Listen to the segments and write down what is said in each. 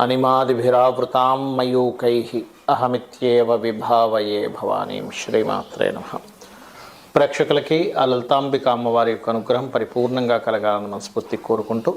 అనిమాదిభిరావృతాం మయూకై అహమిత్యేవ విభావయే భవానీం శ్రీమాత్రే నమ. ప్రేక్షకులకి ఆ లలితాంబిక అమ్మవారి యొక్క అనుగ్రహం పరిపూర్ణంగా కలగాలని మనస్ఫూర్తి కోరుకుంటూ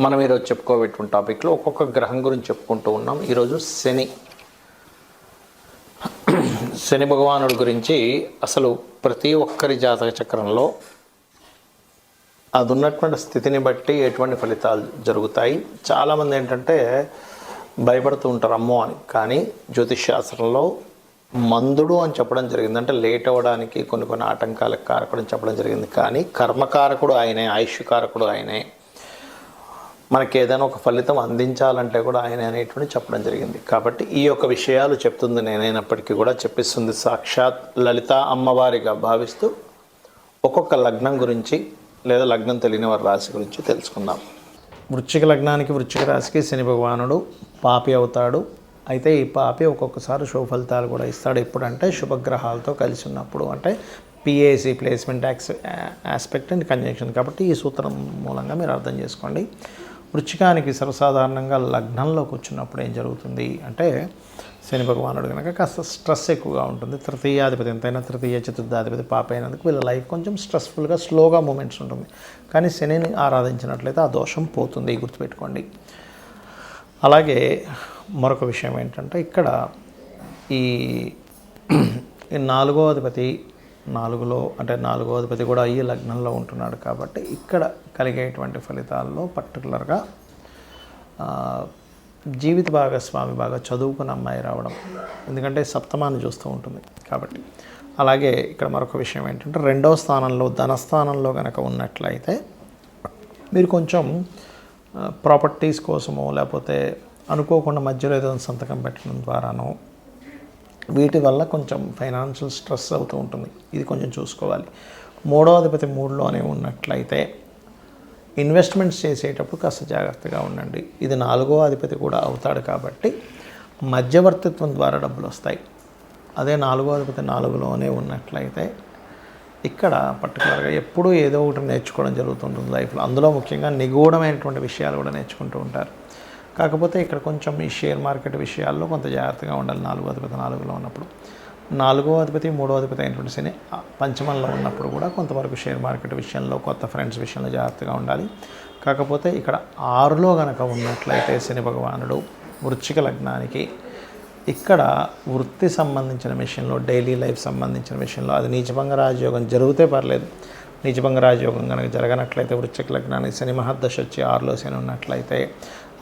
మనం ఈరోజు చెప్పుకోబెట్టిన టాపిక్లో ఒక్కొక్క గ్రహం గురించి చెప్పుకుంటూ ఉన్నాం. ఈరోజు శని. శని భగవానుడి గురించి అసలు ప్రతి ఒక్కరి జాతక చక్రంలో అది ఉన్నటువంటి స్థితిని బట్టి ఎటువంటి ఫలితాలు జరుగుతాయి. చాలామంది ఏంటంటే భయపడుతూ ఉంటారు అమ్మో అని. కానీ జ్యోతిష్ శాస్త్రంలో మందుడు అని చెప్పడం జరిగింది. అంటే లేట్ అవ్వడానికి కొన్ని కొన్ని ఆటంకాలకు కారకుడు అని చెప్పడం జరిగింది. కానీ కర్మకారకుడు ఆయనే ఆయుష్కారకుడు ఆయనే. మనకి ఏదైనా ఒక ఫలితం అందించాలంటే కూడా ఆయన అనేటువంటి చెప్పడం జరిగింది. కాబట్టి ఈ యొక్క విషయాలు చెప్తుంది నేనైనప్పటికీ కూడా చెప్పిస్తుంది. సాక్షాత్ లలిత అమ్మవారిగా భావిస్తూ ఒక్కొక్క లగ్నం గురించి లేదా లగ్నం తెలియని వారి రాశి గురించి తెలుసుకుందాం. వృశ్చిక లగ్నానికి వృశ్చిక రాశికి శని భగవానుడు పాపి అవుతాడు. అయితే ఈ పాపి ఒక్కొక్కసారి శుభ ఫలితాలు కూడా ఇస్తాడు. ఎప్పుడంటే శుభగ్రహాలతో కలిసి ఉన్నప్పుడు. అంటే పిఏసి ప్లేస్మెంట్ యాక్స్ ఆస్పెక్ట్ అండ్ కంజంక్షన్ కాబట్టి ఈ సూత్రం మూలంగా మీరు అర్థం చేసుకోండి. వృచ్చికానికి సర్వసాధారణంగా లగ్నంలోకి వచ్చినప్పుడు ఏం జరుగుతుంది? అంటే శని భగవానుడు కనుక కాస్త స్ట్రెస్ ఎక్కువగా ఉంటుంది. తృతీయాధిపతి ఎంతైనా తృతీయ చతుర్థాధిపతి పాప అయినందుకు వీళ్ళ లైఫ్ కొంచెం స్ట్రెస్ఫుల్గా స్లోగా మూమెంట్స్ ఉంటుంది. కానీ శనిని ఆరాధించినట్లయితే ఆ దోషం పోతుంది గుర్తుపెట్టుకోండి. అలాగే మరొక విషయం ఏంటంటే ఇక్కడ ఈ నాలుగో అధిపతి నాలుగులో అంటే నాలుగో అధిపతి కూడా ఈ లగ్నంలో ఉంటున్నాడు కాబట్టి ఇక్కడ కలిగేటువంటి ఫలితాల్లో పర్టికులర్గా జీవిత భాగస్వామి బాగా చదువుకున్న అమ్మాయి రావడం. ఎందుకంటే సప్తమాన్ని చూస్తూ ఉంటుంది కాబట్టి. అలాగే ఇక్కడ మరొక విషయం ఏంటంటే రెండవ స్థానంలో ధనస్థానంలో కనుక ఉన్నట్లయితే మీరు కొంచెం ప్రాపర్టీస్ కోసమో లేకపోతే అనుకోకుండా మధ్యలో ఏదో సంతకం పెట్టడం ద్వారానో వీటి వల్ల కొంచెం ఫైనాన్షియల్ స్ట్రెస్ అవుతూ ఉంటుంది. ఇది కొంచెం చూసుకోవాలి. మూడో అధిపతి మూడులోనే ఉన్నట్లయితే ఇన్వెస్ట్మెంట్స్ చేసేటప్పుడు కాస్త జాగ్రత్తగా ఉండండి. ఇది నాలుగో అధిపతి కూడా అవుతాడు కాబట్టి మధ్యవర్తిత్వం ద్వారా డబ్బులు వస్తాయి. అదే నాలుగో అధిపతి నాలుగులోనే ఉన్నట్లయితే ఇక్కడ పర్టికులర్గా ఎప్పుడూ ఏదో ఒకటి నేర్చుకోవడం జరుగుతుంటుంది లైఫ్లో. అందులో ముఖ్యంగా నిగూఢమైనటువంటి విషయాలు కూడా నేర్చుకుంటూ ఉంటారు. కాకపోతే ఇక్కడ కొంచెం ఈ షేర్ మార్కెట్ విషయాల్లో కొంత జాగ్రత్తగా ఉండాలి నాలుగో అధిపతి నాలుగులో ఉన్నప్పుడు. నాలుగో అధిపతి మూడో అధిపతి అయినటువంటి శని పంచమంలో ఉన్నప్పుడు కూడా కొంతవరకు షేర్ మార్కెట్ విషయంలో కొత్త ఫ్రెండ్స్ విషయంలో జాగ్రత్తగా ఉండాలి. కాకపోతే ఇక్కడ ఆరులో గనక ఉన్నట్లయితే శని భగవానుడు వృచ్చిక లగ్నానికి ఇక్కడ వృత్తి సంబంధించిన విషయంలో డైలీ లైఫ్ సంబంధించిన విషయంలో అది నీచభంగ రాజయోగం జరిగితే పర్లేదు. నిజభంగ రాజయోగం కనుక జరగనట్లయితే వృశ్చిక లగ్నానికి శని మహర్దశ వచ్చి ఆరులో శని ఉన్నట్లయితే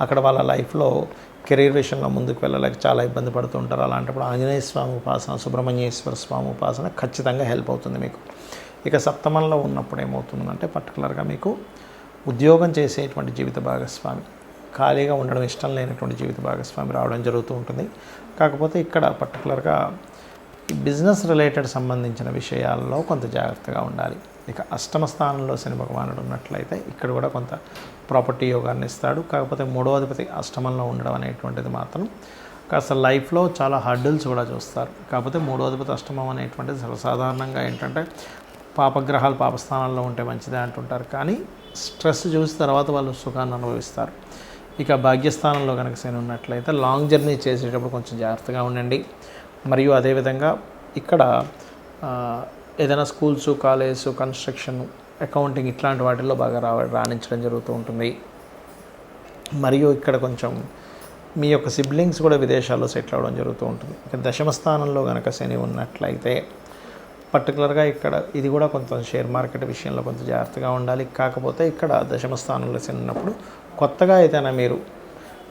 అక్కడ వాళ్ళ లైఫ్లో కెరీర్ విషయంలో ముందుకు వెళ్ళలేక చాలా ఇబ్బంది పడుతూ ఉంటారు. అలాంటప్పుడు ఆంజనేయ స్వామి ఉపాసన సుబ్రహ్మణ్యేశ్వర స్వామి ఉపాసన ఖచ్చితంగా హెల్ప్ అవుతుంది మీకు. ఇక సప్తమంలో ఉన్నప్పుడు ఏమవుతుందంటే పర్టికులర్గా మీకు ఉద్యోగం చేసేటువంటి జీవిత భాగస్వామి ఖాళీగా ఉండడం ఇష్టం లేనటువంటి జీవిత భాగస్వామి రావడం జరుగుతూ ఉంటుంది. కాకపోతే ఇక్కడ పర్టికులర్గా ఈ బిజినెస్ రిలేటెడ్ సంబంధించిన విషయాల్లో కొంత జాగ్రత్తగా ఉండాలి. ఇక అష్టమ స్థానంలో శని భగవానుడు ఉన్నట్లయితే ఇక్కడ కూడా కొంత ప్రాపర్టీ యోగాన్ని ఇస్తాడు. కాకపోతే మూడవధిపతి అష్టమంలో ఉండడం అనేటువంటిది మాత్రం కాస్త లైఫ్లో చాలా హర్డిల్స్ కూడా చూస్తారు. కాకపోతే మూడోధిపతి అష్టమం అనేటువంటిది సర్వసాధారణంగా ఏంటంటే పాపగ్రహాలు పాపస్థానాల్లో ఉంటే మంచిదే అంటుంటారు. కానీ స్ట్రెస్ చూసి తర్వాత వాళ్ళు సుఖాన్ని అనుభవిస్తారు. ఇక భాగ్యస్థానంలో కనుక శని ఉన్నట్లయితే లాంగ్ జర్నీ చేసేటప్పుడు కొంచెం జాగ్రత్తగా ఉండండి. మరియు అదేవిధంగా ఇక్కడ ఏదైనా స్కూల్స్ కాలేజ్ కన్స్ట్రక్షన్ అకౌంటింగ్ ఇట్లాంటి వాటిల్లో బాగా రా రాణించడం జరుగుతూ ఉంటుంది. మరియు ఇక్కడ కొంచెం మీ యొక్క సిబ్లింగ్స్ కూడా విదేశాల్లో సెటిల్ అవ్వడం జరుగుతూ ఉంటుంది. ఇక దశమ స్థానంలో కనుక శని ఉన్నట్లయితే పర్టికులర్గా ఇక్కడ ఇది కూడా కొంత షేర్ మార్కెట్ విషయంలో కొంత జాగ్రత్తగా ఉండాలి. కాకపోతే ఇక్కడ దశమ స్థానంలో శని ఉన్నప్పుడు కొత్తగా ఏదైనా మీరు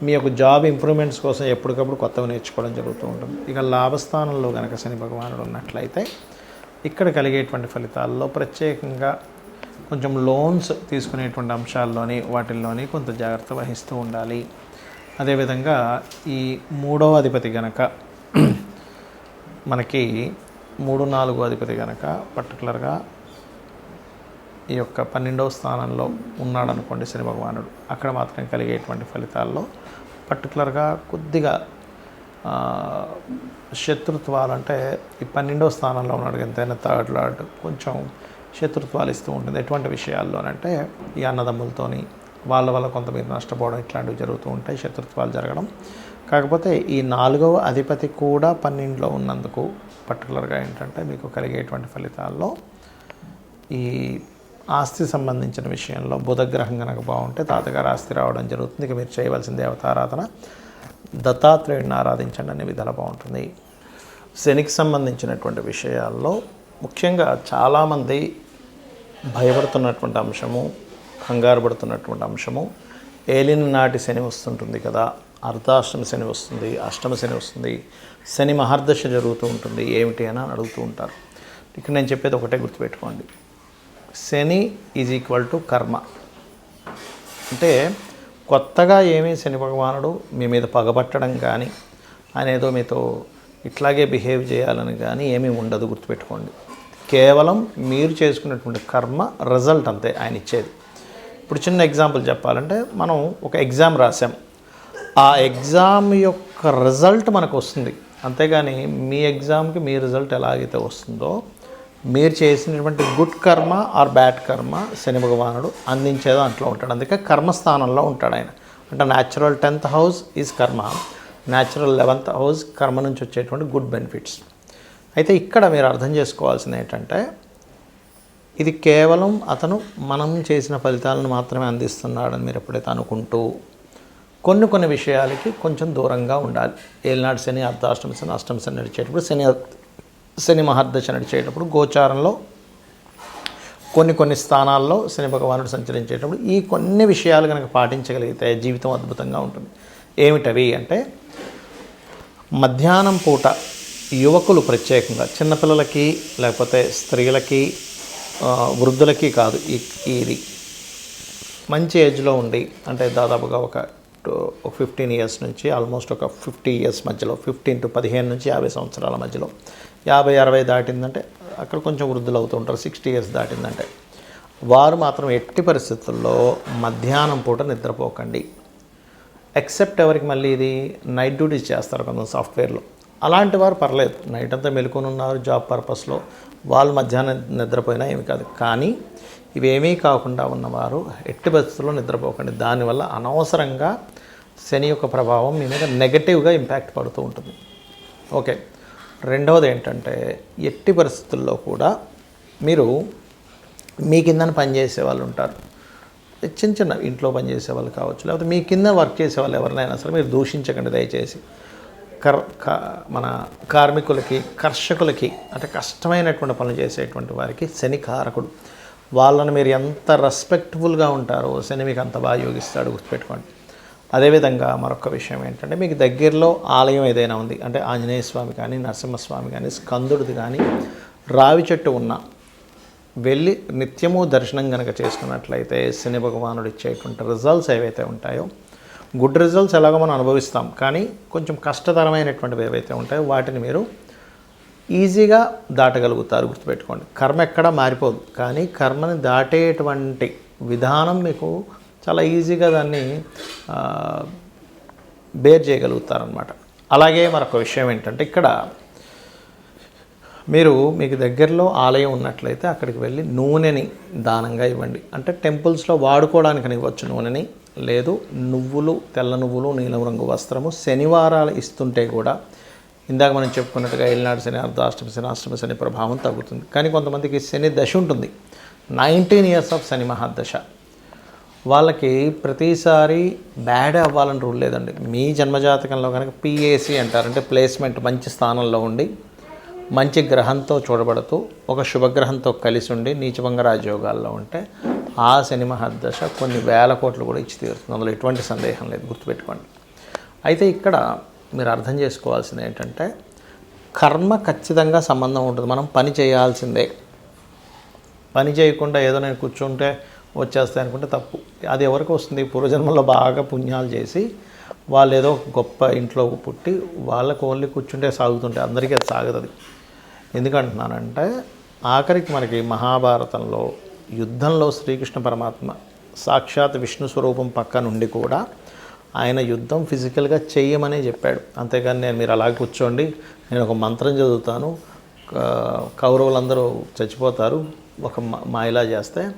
మీ యొక్క జాబ్ ఇంప్రూవ్మెంట్స్ కోసం ఎప్పటికప్పుడు కొత్తవి నేర్చుకోవడం జరుగుతూ ఉంటుంది. ఇక లాభస్థానంలో కనుక శని భగవానుడు ఉన్నట్లయితే ఇక్కడ కలిగేటువంటి ఫలితాల్లో ప్రత్యేకంగా కొంచెం లోన్స్ తీసుకునేటువంటి అంశాల్లోని వాటిల్లోని కొంత జాగ్రత్త వహిస్తూ ఉండాలి. అదేవిధంగా ఈ మూడవ అధిపతి గనక మనకి మూడు నాలుగు అధిపతి గనక పర్టికులర్గా ఈ యొక్క పన్నెండవ స్థానంలో ఉన్నాడు అనుకోండి శని భగవానుడు అక్కడ మాత్రం కలిగేటువంటి ఫలితాల్లో పర్టికులర్గా కొద్దిగా శత్రుత్వాలు అంటే ఈ పన్నెండవ స్థానంలో ఉన్నాడు ఎంతైనా థర్డ్ లార్డ్ కొంచెం శత్రుత్వాలు ఇస్తూ ఉంటుంది. ఎటువంటి విషయాల్లోనంటే ఈ అన్నదమ్ములతోని వాళ్ళ వల్ల కొంతమంది నష్టపోవడం ఇట్లాంటివి జరుగుతూ ఉంటాయి శత్రుత్వాలు జరగడం. కాకపోతే ఈ నాలుగవ అధిపతి కూడా పన్నెండులో ఉన్నందుకు పర్టికులర్గా ఏంటంటే మీకు కలిగేటువంటి ఫలితాల్లో ఈ ఆస్తి సంబంధించిన విషయంలో బుధగ్రహం కనుక బాగుంటే తాతగారు ఆస్తి రావడం జరుగుతుంది. ఇక మీరు చేయవలసిన దేవతారాధన. దత్తాత్రేయుడిని ఆరాధించండి అనే విధాలు బాగుంటుంది. శనికి సంబంధించినటువంటి విషయాల్లో ముఖ్యంగా చాలామంది భయపడుతున్నటువంటి అంశము కంగారు పడుతున్నటువంటి అంశము ఏలిన నాటి శని వస్తుంటుంది కదా. అర్ధాష్టమి శని వస్తుంది అష్టమ శని వస్తుంది శని మహర్దశ జరుగుతూ ఉంటుంది. ఏమిటి అని అడుగుతూ ఉంటారు. ఇక్కడ నేను చెప్పేది ఒకటే గుర్తుపెట్టుకోండి. శని ఈజ్ ఈక్వల్ టు కర్మ. అంటే కొత్తగా ఏమీ శని భగవానుడు మీ మీద పగబట్టడం కానీ ఆయన ఏదో మీతో ఇట్లాగే బిహేవ్ చేయాలని కానీ ఏమీ ఉండదు గుర్తుపెట్టుకోండి. కేవలం మీరు చేసుకున్నటువంటి కర్మ రిజల్ట్ అంతే ఆయన ఇచ్చేది. ఇప్పుడు చిన్న ఎగ్జాంపుల్ చెప్పాలంటే మనం ఒక ఎగ్జామ్ రాసాం ఆ ఎగ్జామ్ యొక్క రిజల్ట్ మనకు వస్తుంది. అంతేగాని మీ ఎగ్జామ్కి మీ రిజల్ట్ ఎలాగైతే వస్తుందో మీరు చేసినటువంటి గుడ్ కర్మ ఆర్ బ్యాడ్ కర్మ శని భగవానుడు అందించే దాంట్లో ఉంటాడు. అందుకే కర్మస్థానంలో ఉంటాడు ఆయన. అంటే natural tenth house is karma natural eleventh house కర్మ నుంచి వచ్చేటువంటి గుడ్ బెనిఫిట్స్ అయితే ఇక్కడ మీరు అర్థం చేసుకోవాల్సింది ఏంటంటే ఇది కేవలం అతను మనం చేసిన ఫలితాలను మాత్రమే అందిస్తున్నాడని మీరు ఎప్పుడైతే అనుకుంటూ కొన్ని కొన్ని విషయాలకి కొంచెం దూరంగా ఉండాలి. ఏలినాడు శని అర్ధాష్టమి శని అష్టమి శని నడిచేటప్పుడు శని శని మహర్దశ నడిచేటప్పుడు గోచారంలో కొన్ని కొన్ని స్థానాల్లో శని భగవానుడు సంచరించేటప్పుడు ఈ కొన్ని విషయాలు కనుక పాటించగలిగితే జీవితం అద్భుతంగా ఉంటుంది. ఏమిటవి అంటే మధ్యాహ్నం పూట యువకులు ప్రత్యేకంగా చిన్నపిల్లలకి లేకపోతే స్త్రీలకి వృద్ధులకి కాదు ఈ- ఇది మంచి ఏజ్లో ఉండి అంటే దాదాపుగా ఒక ఫిఫ్టీన్ ఇయర్స్ నుంచి ఆల్మోస్ట్ ఒక ఫిఫ్టీ ఇయర్స్ మధ్యలో ఫిఫ్టీన్ టు పదిహేను నుంచి యాభై సంవత్సరాల మధ్యలో. యాభై అరవై దాటిందంటే అక్కడ కొంచెం వృద్ధులు అవుతూ ఉంటారు సిక్స్టీ ఇయర్స్ దాటిందంటే. వారు మాత్రం ఎట్టి పరిస్థితుల్లో మధ్యాహ్నం పూట నిద్రపోకండి. ఎక్సెప్ట్ ఎవరికి మళ్ళీ ఇది? నైట్ డ్యూటీస్ చేస్తారు కొంత సాఫ్ట్వేర్లో అలాంటి వారు పర్లేదు. నైట్ అంతా మెలుకొని ఉన్నారు జాబ్ పర్పస్లో వాళ్ళు మధ్యాహ్నం నిద్రపోయినా ఏమి కాదు. కానీ ఇవేమీ కాకుండా ఉన్నవారు ఎట్టి పరిస్థితుల్లో నిద్రపోకండి. దానివల్ల అనవసరంగా శని యొక్క ప్రభావం మీ మీద నెగటివ్గా ఇంపాక్ట్ పడుతూ ఉంటుంది. ఓకే. రెండవది ఏంటంటే ఎట్టి పరిస్థితుల్లో కూడా మీరు మీ కిందన పనిచేసే వాళ్ళు ఉంటారు. చిన్న చిన్న ఇంట్లో పనిచేసే వాళ్ళు కావచ్చు లేకపోతే మీ కింద వర్క్ చేసే వాళ్ళు ఎవరినైనా సరే మీరు దూషించకండి దయచేసి. కర్ మన కార్మికులకి కర్షకులకి అంటే కష్టమైనటువంటి పనులు చేసేటువంటి వారికి శని కారకుడు వాళ్ళని మీరు ఎంత రెస్పెక్ట్ఫుల్గా ఉంటారో శని మీకు అంత బాగా యోగిస్తాడు గుర్తుపెట్టుకోండి. అదేవిధంగా మరొక విషయం ఏంటంటే మీకు దగ్గరలో ఆలయం ఏదైనా ఉంది అంటే ఆంజనేయ స్వామి కానీ నరసింహస్వామి కానీ స్కందుడిది కానీ రావి చెట్టు ఉన్న వెళ్ళి నిత్యము దర్శనం కనుక చేసుకున్నట్లయితే శని భగవానుడు ఇచ్చేటువంటి రిజల్ట్స్ ఏవైతే ఉంటాయో గుడ్ రిజల్ట్స్ ఎలాగో మనం అనుభవిస్తాం. కానీ కొంచెం కష్టతరమైనటువంటివి ఏవైతే ఉంటాయో వాటిని మీరు ఈజీగా దాటగలుగుతారు గుర్తుపెట్టుకోండి. కర్మ ఎక్కడా మారిపోదు. కానీ కర్మని దాటేటువంటి విధానం మీకు చాలా ఈజీగా దాన్ని బేర్ చేయగలుగుతారనమాట అలాగే మరొక విషయం ఏంటంటే ఇక్కడ మీరు మీకు దగ్గరలో ఆలయం ఉన్నట్లయితే అక్కడికి వెళ్ళి నూనెని దానంగా ఇవ్వండి. అంటే టెంపుల్స్లో వాడుకోవడానికి ఇవ్వచ్చు నూనెని. లేదు నువ్వులు తెల్ల నువ్వులు నీలం రంగు వస్త్రము శనివారాలు ఇస్తుంటే కూడా ఇందాక మనం చెప్పుకున్నట్టుగా ఏలినాడు శని అర్ధాష్టమి శని అష్టమి శని ప్రభావం తగ్గుతుంది. కానీ కొంతమందికి శని దశ ఉంటుంది. నైన్టీన్ ఇయర్స్ ఆఫ్ శని మహాదశ. వాళ్ళకి ప్రతిసారి బ్యాడ్ అవ్వాలని రూల్ లేదండి. మీ జన్మజాతకంలో కనుక పిఏసి అంటారు అంటే ప్లేస్మెంట్ మంచి స్థానంలో ఉండి మంచి గ్రహంతో చూడబడుతూ ఒక శుభగ్రహంతో కలిసి ఉండి నీచభంగ రాజయోగాల్లో ఉంటే ఆ శని దశ కొన్ని వేల కోట్లు కూడా ఇచ్చి తీరుతుంది. అందులో ఎటువంటి సందేహం లేదు. గుర్తుపెట్టుకోండి. అయితే ఇక్కడ మీరు అర్థం చేసుకోవాల్సింది ఏంటంటే కర్మ ఖచ్చితంగా సంబంధం ఉంటుంది. మనం పని చేయాల్సిందే. పని చేయకుండా ఏదో నేను కూర్చుంటే వచ్చేస్తాయి అనుకుంటే తప్పు. అది ఎవరికి వస్తుంది? పూర్వజన్మలో బాగా పుణ్యాలు చేసి వాళ్ళు ఏదో గొప్ప ఇంట్లో పుట్టి వాళ్ళకు ఓన్లీ కూర్చుంటే సాగుతుంటే అందరికీ అది సాగుతుంది ఎందుకంటున్నానంటే ఆఖరికి మనకి మహాభారతంలో యుద్ధంలో శ్రీకృష్ణ పరమాత్మ సాక్షాత్ విష్ణు స్వరూపం పక్క నుండి కూడా ఆయన యుద్ధం ఫిజికల్గా చెయ్యమనే చెప్పాడు. అంతేగాని నేను మీరు అలా కూర్చోండి నేను ఒక మంత్రం చదువుతాను కౌరవులందరూ చచ్చిపోతారు ఒక మ- మాయలా చేస్తే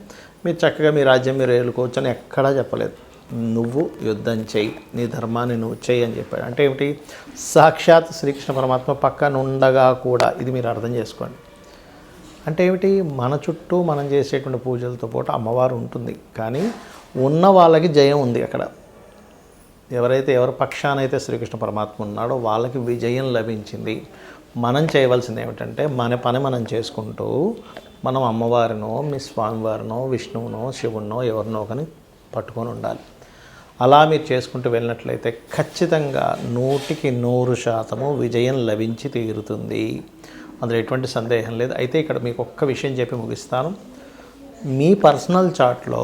మీరు చక్కగా మీ రాజ్యం మీరు ఏలుకోవచ్చు అని ఎక్కడా చెప్పలేదు. నువ్వు యుద్ధం చేయి నీ ధర్మాన్ని నువ్వు చేయి అని చెప్పాడు. అంటే ఏమిటి? సాక్షాత్ శ్రీకృష్ణ పరమాత్మ పక్కనుండగా కూడా ఇది మీరు అర్థం చేసుకోండి. అంటే ఏమిటి? మన చుట్టూ మనం చేసేటువంటి పూజలతో పాటు అమ్మవారు ఉంటుంది. కానీ ఉన్న వాళ్ళకి జయం ఉంది అక్కడ. ఎవరైతే ఎవరి పక్షానైతే శ్రీకృష్ణ పరమాత్మ ఉన్నాడో వాళ్ళకి విజయం లభించింది. మనం చేయవలసింది ఏమిటంటే మన పని మనం చేసుకుంటూ మనం అమ్మవారినో మీ స్వామివారినో విష్ణువునో శివునో ఎవరినో కానీ పట్టుకొని ఉండాలి. అలా మీరు చేసుకుంటూ వెళ్ళినట్లయితే ఖచ్చితంగా నూటికి నూరు శాతము విజయం లభించి తీరుతుంది. అందులో ఎటువంటి సందేహం లేదు. అయితే ఇక్కడ మీకు ఒక్క విషయం చెప్పి ముగిస్తాను. మీ పర్సనల్ చార్ట్లో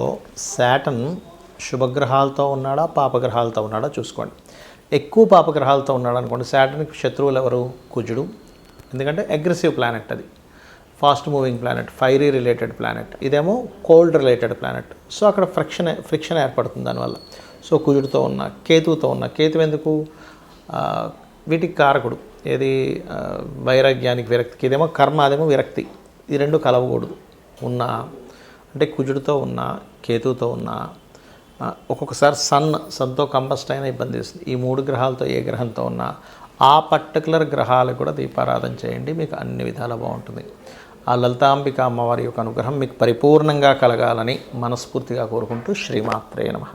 శాటన్ శుభగ్రహాలతో ఉన్నాడా పాపగ్రహాలతో ఉన్నాడా చూసుకోండి. ఎక్కువ పాపగ్రహాలతో ఉన్నాడు అనుకోండి శాటన్కి శత్రువులు ఎవరు? కుజుడు. ఎందుకంటే అగ్రెసివ్ ప్లానెట్ అది. Fast moving planet fiery related planet ఇదేమో కోల్డ్ రిలేటెడ్ ప్లానెట్ సో అక్కడ ఫ్రిక్షన్ ఫ్రిక్షన్ ఏర్పడుతుంది దానివల్ల. సో కుజుడితో ఉన్న కేతువుతో ఉన్న. కేతు ఎందుకు? వీటికి కారకుడు. ఏది వైరాగ్యానికి విరక్తికి ఇదేమో కర్మ అదేమో విరక్తి. ఈ రెండు కలవకూడదు. ఉన్న అంటే కుజుడితో ఉన్న కేతువుతో ఉన్న ఒక్కొక్కసారి సన్ సన్తో కంబస్ట్ అయినా ఇబ్బంది ఇస్తుంది ఈ మూడు గ్రహాలతో ఏ గ్రహంతో ఉన్నా ఆ పర్టికులర్ గ్రహాలకు కూడా దీపారాధన చేయండి మీకు అన్ని విధాలు బాగుంటుంది. ఆ లలితాంబిక అమ్మవారి యొక్క అనుగ్రహం మీకు పరిపూర్ణంగా కలగాలని మనస్ఫూర్తిగా కోరుకుంటూ శ్రీమాత్రే నమః.